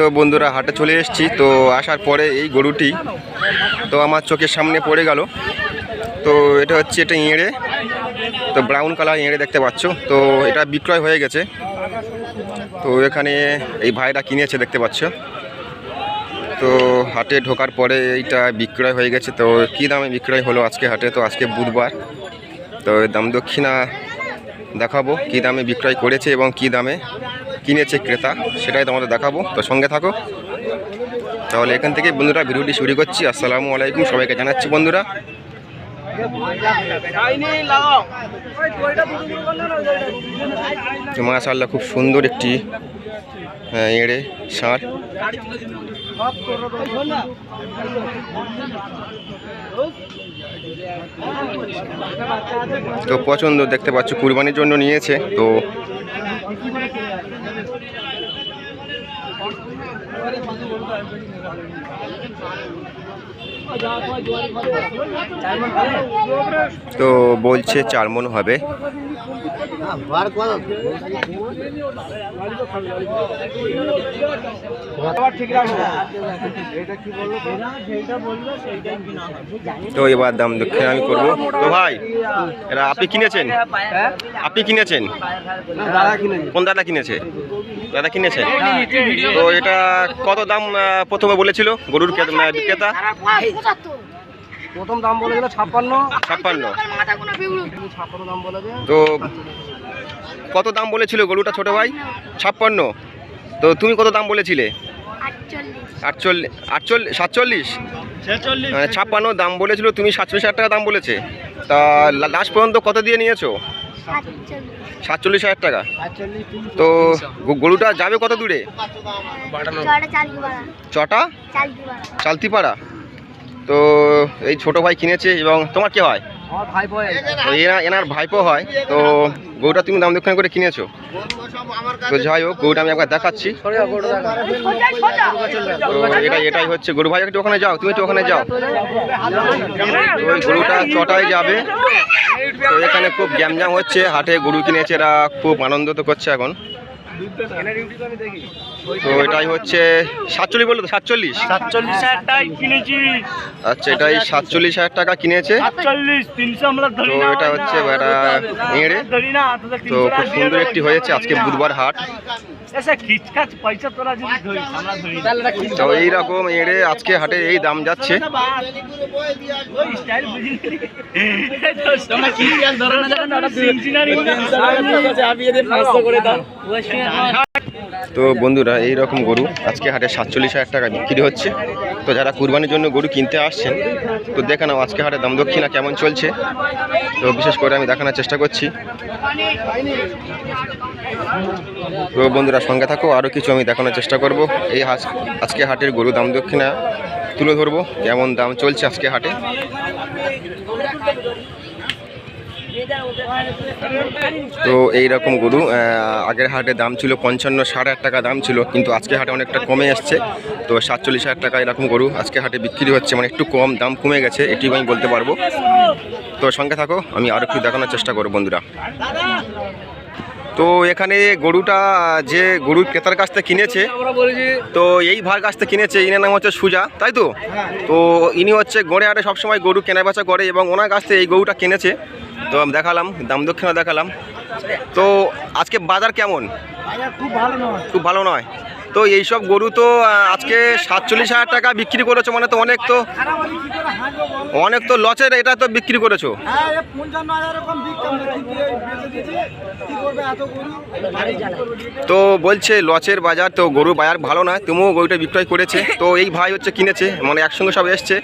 তো বন্ধুরা, হাটে চলে এসেছি। তো আসার পরে এই গরুটি তো আমার চোখের সামনে পড়ে গেল। তো এটা হচ্ছে এটা ইঁড়ে তো ব্রাউন কালার ইঁড়ে দেখতে পাচ্ছ। তো এটা বিক্রয় হয়ে গেছে। তো এখানে এই ভাইরা কিনেছে দেখতে পাচ্ছ। তো হাটে ঢোকার পরে এইটা বিক্রয় হয়ে গেছে। তো কী দামে বিক্রয় হলো আজকে হাটে? তো আজকে বুধবার। তো দাম দক্ষিণা দেখাবো কী দামে বিক্রয় করেছে এবং কী দামে। কিনেছে ক্রেতা সেটাই তোমাদের দেখাবো। তো সঙ্গে থাকো। তাহলে এখান থেকে বন্ধুরা ভিডিওটি শুরু করছি। আসসালামু আলাইকুম সবাইকে জানাচ্ছি বন্ধুরা। তো মাশাআল্লাহ খুব সুন্দর একটি আহ, এঁড়ে ষাঁড়। তো পছন্দ দেখতে পাচ্ছ কুরবানির জন্য নিয়েছে। তো equipo de la. তো বলছে চার মন হবে। তো এবার দাম দক্ষিণ আমি করব। তো ভাই এরা আপনি কিনেছেন? আপনি কিনেছেন? কোন দাদা কিনেছে? দাদা কিনেছে তো এটা কত দাম প্রথমে বলেছিল? গরুর বিক্রেতা? প্রথম দাম বলে ছাপ্পান্ন। ছাপ্পান্ন। ছাপ্পান্ন দাম বলে তো কত দাম বলেছিল গরুটা ছোট ভাই? ছাপ্পান্ন। তো তুমি কত দাম বলেছিলে? আটচল্লিশ। আটচল্লিশ সাতচল্লিশ? মানে ছাপ্পান্ন দাম বলেছিল তুমি সাতচল্লিশ হাজার টাকা দাম বলেছে। তা লাস্ট পর্যন্ত কত দিয়ে নিয়েছো? সাতচল্লিশ। হাজার টাকা? তো গরুটা যাবে কত দূরে? চটা চালতিপাড়া? তো এই ছোট ভাই কিনেছে এবং তোমার কে হয়? এনার ভাইপো হয়। তো গরুটা তুমি দাম দক্ষিণ করে কিনেছো? তো যাই হোক, গরুটা আমি একবার দেখাচ্ছি। এটাই হচ্ছে গরু। ভাই, একটু ওখানে যাও, তুমি একটু ওখানে যাও। ওই গরুটা চটায় যাবে। তো এখানে খুব গ্যামজাম হচ্ছে, হাটে গরু কিনেছে এরা, খুব আনন্দ তো করছে এখন। তো এটাই হচ্ছে সাতচল্লিশ বলল তো সাতচল্লিশ? সাতচল্লিশ হাজার টাকা কিনেছি। আচ্ছা এটাই সাতচল্লিশ হাজার টাকা কিনেছে। সাতচল্লিশ তিনশো আমরা তো এটা হচ্ছে এঁড়ে তো খুব সুন্দর একটি হয়েছে। আজকে বুধবার হাট। এসে খিচখাচ পয়সা তোরা যদি ধরিস আমরা ধরি। না। তো এইরকম এঁড়ে আজকে হাটে এই দাম যাচ্ছে। তো বন্ধুরা এই রকম গরু আজকে হাটে সাতচল্লিশ হাজার টাকা বিক্রি হচ্ছে। তো যারা কুরবানির জন্য গরু কিনতে আসছেন তো দেখে নাও আজকে হাটে দাম দক্ষিণা কেমন চলছে। তো বিশেষ করে আমি দেখানোর চেষ্টা করছি। তো বন্ধুরা, সঙ্গে থাকো আরও কিছু আমি দেখানোর চেষ্টা করব। এই আজকে হাটের গরু দাম দক্ষিণা তুলে ধরবো, কেমন দাম চলছে আজকে হাটে? তো এই রকম গরু আগের হাটে দাম ছিল পঞ্চান্ন ষাট হাজার টাকা দাম ছিল, কিন্তু আজকে হাটে অনেকটা কমে এসছে তো সাতচল্লিশ হাজার টাকা এরকম গরু আজকে হাটে বিক্রি হচ্ছে মানে একটু কম দাম কমে গেছে এটি আমি বলতে পারব। তো সঙ্গে থাকো, আমি আরও একটু দেখানোর চেষ্টা করব, বন্ধুরা। তো এখানে গরুটা যে গরু ক্রেতার কাছ থেকে কিনেছে তো এই ভার কাছ থেকে কিনেছে ইনার নাম হচ্ছে সুজা তাই তো? তো ইনি হচ্ছে গড়ে আটে সবসময় গরু কেনা বেচা করে এবং ওনার কাছ থেকে এই গরুটা কিনেছে। তো আমি দেখালাম দাম দক্ষিণা দেখালাম। তো আজকে বাজার কেমন? খুব ভালো নয়। খুব ভালো নয়? তো এইসব গরু তো আজকে সাতচল্লিশ হাজার টাকা বিক্রি করেছ মানে তো অনেক তো। অনেক তো লসের এটা তো বিক্রি করেছ। না এই তো বলছে লচের বাজার তো গরু বাজার ভালো নয় তুমিও গরুটা বিক্রয় করেছে। তো এই ভাই হচ্ছে কিনেছে মানে একসঙ্গে সব এসছে।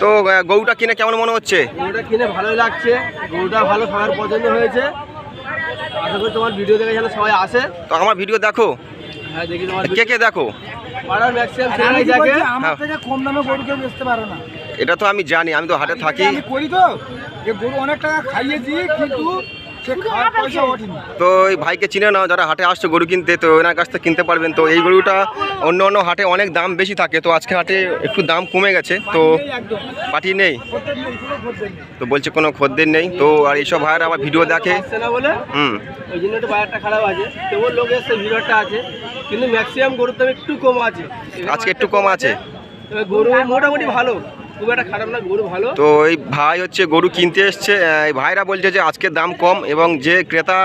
তো গরুটা কিনে কেমন মনে হচ্ছে? গরুটা কিনে ভালোই লাগছে গরুটা ভালো সবার পছন্দ হয়েছে। আশা করি তোমার ভিডিও দেখে যেন সবাই আসে। তো আমার ভিডিও দেখো। হ্যাঁ দেখি তোমার কে কে দেখো? পাড়ার ম্যাক্সিমাম হ্যাঁ। থেকে কম দামে গরু কেউ বেচতে পারো না। এটা তো আমি জানি আমি তো হাটে থাকি। আমি করি তো? যে গরু অনেক টাকা খাইয়েছি দিই কিন্তু তো এই ভাইকে চিনে নাও যারা হাটে আসছে গরু কিনতে তো ওনার কাছ থেকে কিনতে পারবেন। তো এই গরুটা অন্য অন্য হাটে অনেক দাম বেশি থাকে তো আজকে হাটে একটু দাম কমে গেছে তো পাটি নেই তো বলছে কোনো খদ্দের নেই তো আর এইসব ভাইয়ের আবার ভিডিও দেখে। হুম। ওই জন্য একটু বাজারটা খারাপ আছে। তবুও লোক এসছে ভিড়টা আছে। কিন্তু ম্যাক্সিমাম গরুর দাম একটু কম আছে। আজকে একটু কম আছে। গরু মোটামুটি ভালো। খুব একটা খারাপ না গরু ভালো। তো এই ভাই হচ্ছে গরু কিনতে এসছে এই ভাইরা বলছে যে আজকে দাম কম এবং যে ক্রেতা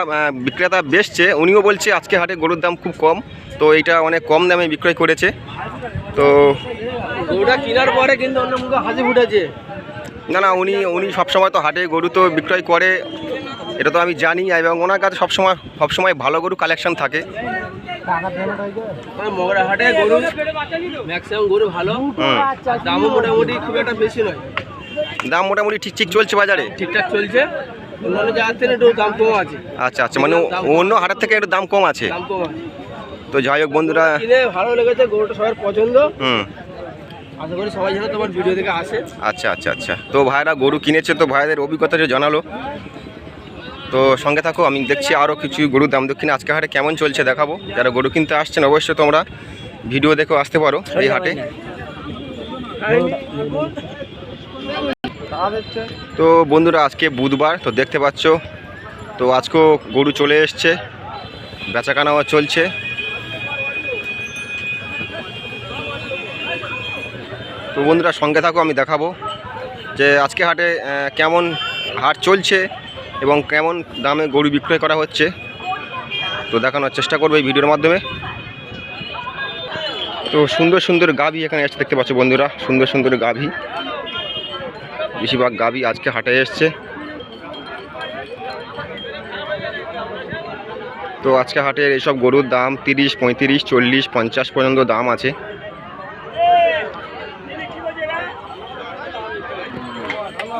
বিক্রেতা বেচছে উনিও বলছে আজকে হাটে গরুর দাম খুব কম। তো এইটা অনেক কম দামে বিক্রয় করেছে। তো গরুটা কেনার পরে কিন্তু অন্য মুখে হাসি ফুটেছে। না না উনি উনি সবসময় তো হাটে গরু তো বিক্রয় করে এটা তো আমি জানি। এবং ওনার কাছে সবসময় সবসময় ভালো গরু কালেকশন থাকে। মানে মগরা হাটে গরু ম্যাক্সিমাম গরু ভালো। হুম দামও মোটামুটি খুব একটা বেশি নয়। দাম মোটামুটি ঠিক ঠিক চলছে বাজারে? ঠিকঠাক চলছে। অন্যান্য জায়গার থেকে একটু দাম কম আছে। আচ্ছা আচ্ছা মানে অন্য হাটের থেকে একটু দাম কম আছে। দাম কম আছে। তো যাই হোক বন্ধুরা। ভালো লেগেছে গরুটা সবার পছন্দ। হুম। আশা করি সবাই যেন তোমার ভিডিও থেকে আসে। আচ্ছা আচ্ছা আচ্ছা। তো ভাইরা গরু কিনেছে তো ভাইদের অভিজ্ঞতা যে জানালো। তো সঙ্গে থাকো আমি দেখছি আরও কিছু গরুর দাম দক্ষিণে। আজকে হাটে কেমন চলছে দেখাবো। যারা গরু কিনতে আসছেন অবশ্যই তোমরা ভিডিও দেখেও আসতে পারো এই হাটে। তো বন্ধুরা আজকে বুধবার তো দেখতে পাচ্ছ তো আজকেও গরু চলে এসছে। বেচাকেনাও চলছে। তো বন্ধুরা সঙ্গে থাকো আমি দেখাবো যে আজকে হাটে কেমন হাট চলছে। এবং কেমন দামে গরু বিক্রয় করা হচ্ছে, তো দেখানোর চেষ্টা করব এই ভিডিওর মাধ্যমে। তো সুন্দর সুন্দর গাভী এখানে এসে দেখতে পাচ্ছ বন্ধুরা, সুন্দর সুন্দর গাভী। বেশিরভাগ গাভী আজকে হাটে এসছে। তো আজকে হাটের এইসব গরুর দাম তিরিশ, পঁয়ত্রিশ, চল্লিশ, পঞ্চাশ পর্যন্ত দাম আছে।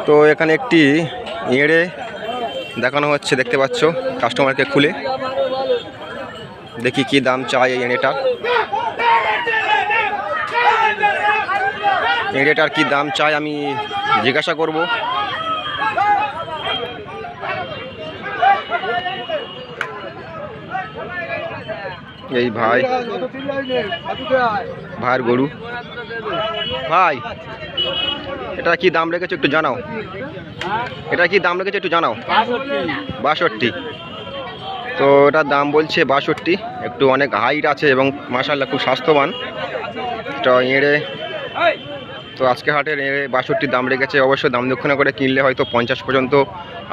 তো এখানে একটি এঁড়ে দেখানো হচ্ছে, দেখতে পাচ্ছ কাস্টমারকে খুলে। দেখি কি দাম চাই এই এঁড়েটার এঁড়েটার কি দাম চাই আমি জিজ্ঞাসা করব। এই ভাই, ভাইয়ের গরু। ভাই এটা কি দাম রেখেছো একটু জানাও। এটা কি দাম রেখেছো একটু জানাও। বাষট্টি। তো এটার দাম বলছে বাষট্টি। একটু অনেক হাইট আছে এবং মাসাল্লাহ খুব স্বাস্থ্যবান। তো এঁড়ে, তো আজকে হাটের এঁড়ে বাষট্টির দাম রেখেছে। অবশ্যই দাম দক্ষিণা করে কিনলে হয়তো পঞ্চাশ পর্যন্ত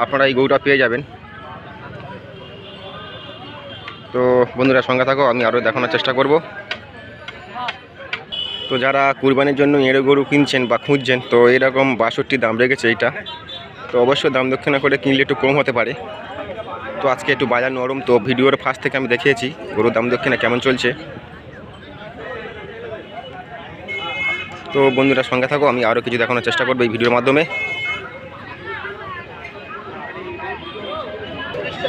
আপনারা এই গরুটা পেয়ে যাবেন। তো বন্ধুরা সঙ্গে থাকো, আমি আরও দেখানোর চেষ্টা করব। তো যারা কুরবানির জন্য এঁড়ে গরু কিনছেন বা খুঁজছেন, তো এরকম বাষট্টি দাম রেখেছে এইটা। তো অবশ্যই দাম দক্ষিণা করে কিনলে একটু কম হতে পারে। তো আজকে একটু বাজার নরম, তো ভিডিওর ফার্স্ট থেকে আমি দেখিয়েছি গরুর দাম দক্ষিণা কেমন চলছে। তো বন্ধুরা সঙ্গে থাকো, আমি আরও কিছু দেখানোর চেষ্টা করব এই ভিডিওর মাধ্যমে।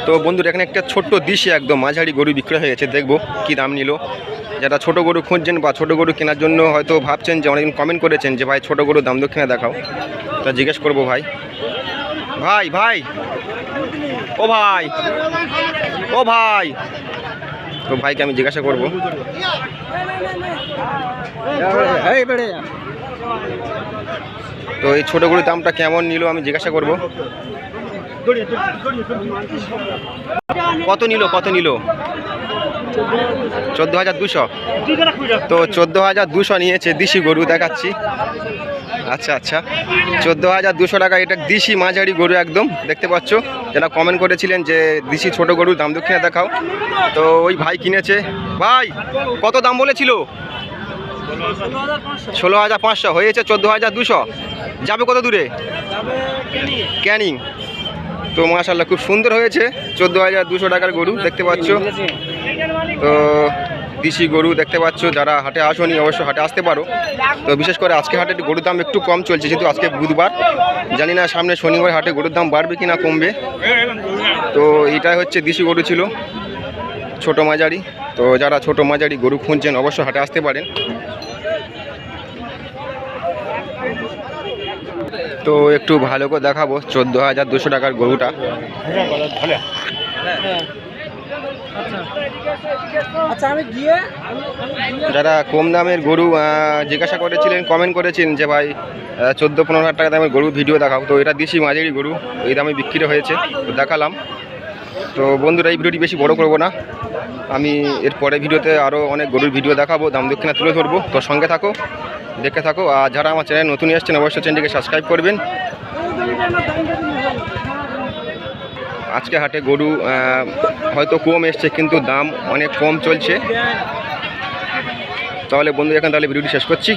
তো বন্ধুরা, এখানে একটা ছোট্ট দিশে একদম মাঝারি গরু বিক্রয় হয়ে গেছে, দেখব কী দাম নিল। যারা ছোট গরু খুঁজছেন বা ছোট গরু কেনার জন্য হয়তো ভাবছেন যে অনেকদিন কমেন্ট করেছেন যে ভাই ছোট গরু দাম দক্ষিণা দেখাও। তা জিজ্ঞেস করব ভাই। ভাই ভাই। ও ভাই। ও ভাই। তো ভাইকে আমি জিজ্ঞাসা করব। তো এই ছোট গরুর দামটা কেমন নিল আমি জিজ্ঞাসা করব। কত নিল কত নিল? চোদ্দ হাজার দুশো। তো চোদ্দ হাজার দুশো নিয়েছে দিশি গরু দেখাচ্ছি। আচ্ছা আচ্ছা। চোদ্দ হাজার দুশো টাকা, এটা দিশি মাঝারি গরু একদম, দেখতে পাচ্ছ? যারা কমেন্ট করেছিলেন যে দিশি ছোট গরুর দাম দক্ষিণে দেখাও। তো ওই ভাই কিনেছে। ভাই, কত দাম বলেছিল? ষোলো হাজার পাঁচশো, হয়েছে চোদ্দ হাজার দুশো। যাবে কত দূরে? ক্যানিং। তো মাশাল্লাহ খুব সুন্দর হয়েছে। চোদ্দ হাজার দুশো টাকার গরু দেখতে পাচ্ছ। তো দেশি গরু দেখতে পাচ্ছ, যারা হাটে আসনি অবশ্য হাটে আসতে পারো। তো বিশেষ করে আজকে হাটে গরুর দাম একটু কম চলছে, যেহেতু আজকে বুধবার। জানি না সামনে শনিবার হাটে গরুর দাম বাড়বে কি না কমবে। তো এটাই হচ্ছে দেশি গরু ছিল, ছোট মাঝারি। তো যারা ছোট মাঝারি গরু খুঁজছেন, অবশ্য হাটে আসতে পারেন। তো একটু ভালো করে দেখাবো। চোদ্দ হাজার দুশো টাকার গরুটা। আচ্ছা যারা কম দামের গরু জিজ্ঞাসা করেছিলেন কমেন্ট করেছেন যে ভাই চোদ্দ পনেরো হাজার টাকা দামের গরু ভিডিও দেখাও। তো এটা দিছি মাঝারি গরু এই দামে বিক্রি হয়েছে। তো দেখালাম। তো বন্ধুরা এই ভিডিওটি বেশি বড় করব না। আমি এর পরে ভিডিওতে আরও অনেক গরুর ভিডিও দেখাবো, দাম দক্ষিণা তুলে ধরবো। তো সঙ্গে থাকো দেখে থাকো, আর যারা আমার চ্যানেল নতুন এসছেন, অবশ্যই চ্যানেলটিকে সাবস্ক্রাইব করবেন। আজকে হাটে গরু হয়তো কম এসছে, কিন্তু দাম অনেক কম চলছে। তাহলে বন্ধু এখন তাহলে ভিডিওটি শেষ করছি।